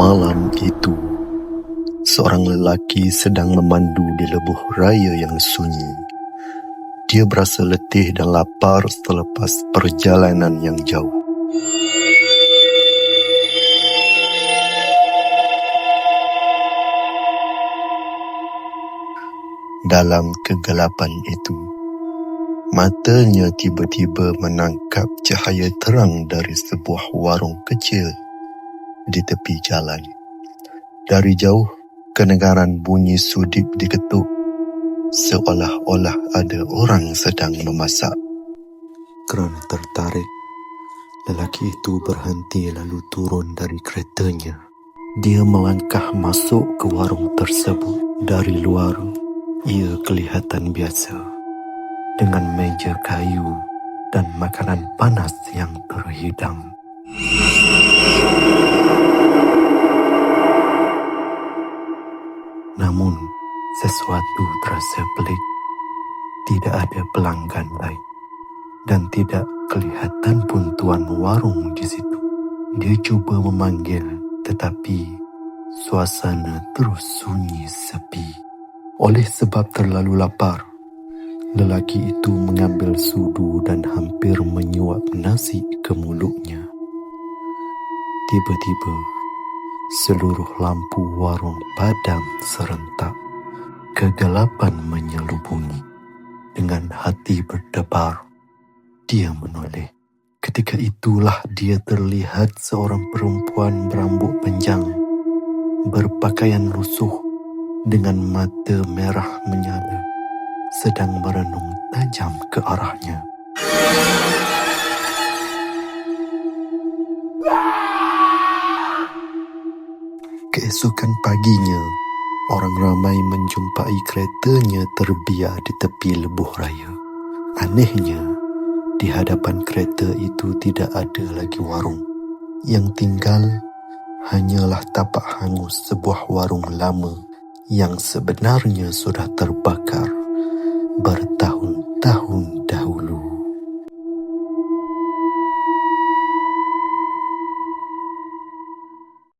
Malam itu, seorang lelaki sedang memandu di lebuh raya yang sunyi. Dia berasa letih dan lapar selepas perjalanan yang jauh. Dalam kegelapan itu, matanya tiba-tiba menangkap cahaya terang dari sebuah warung kecil di tepi jalan. Dari jauh, kedengaran bunyi sudip diketuk seolah-olah ada orang sedang memasak. Kerana tertarik, lelaki itu berhenti lalu turun dari keretanya. Dia melangkah masuk ke warung tersebut. Dari luar, ia kelihatan biasa dengan meja kayu dan makanan panas yang terhidang. Sesuatu terasa pelik. Tidak ada pelanggan lain dan tidak kelihatan pun tuan warung di situ. Dia cuba memanggil tetapi suasana terus sunyi sepi. Oleh sebab terlalu lapar, lelaki itu mengambil sudu dan hampir menyuap nasi ke mulutnya. Tiba-tiba, seluruh lampu warung padam serentak. Kegelapan menyelubungi. Dengan hati berdebar, dia menoleh. Ketika itulah dia terlihat seorang perempuan berambut panjang, berpakaian lusuh dengan mata merah menyala, sedang merenung tajam ke arahnya. Keesokan paginya, orang ramai menjumpai keretanya terbiar di tepi lebuh raya. Anehnya, di hadapan kereta itu tidak ada lagi warung. Yang tinggal hanyalah tapak hangus sebuah warung lama yang sebenarnya sudah terbakar.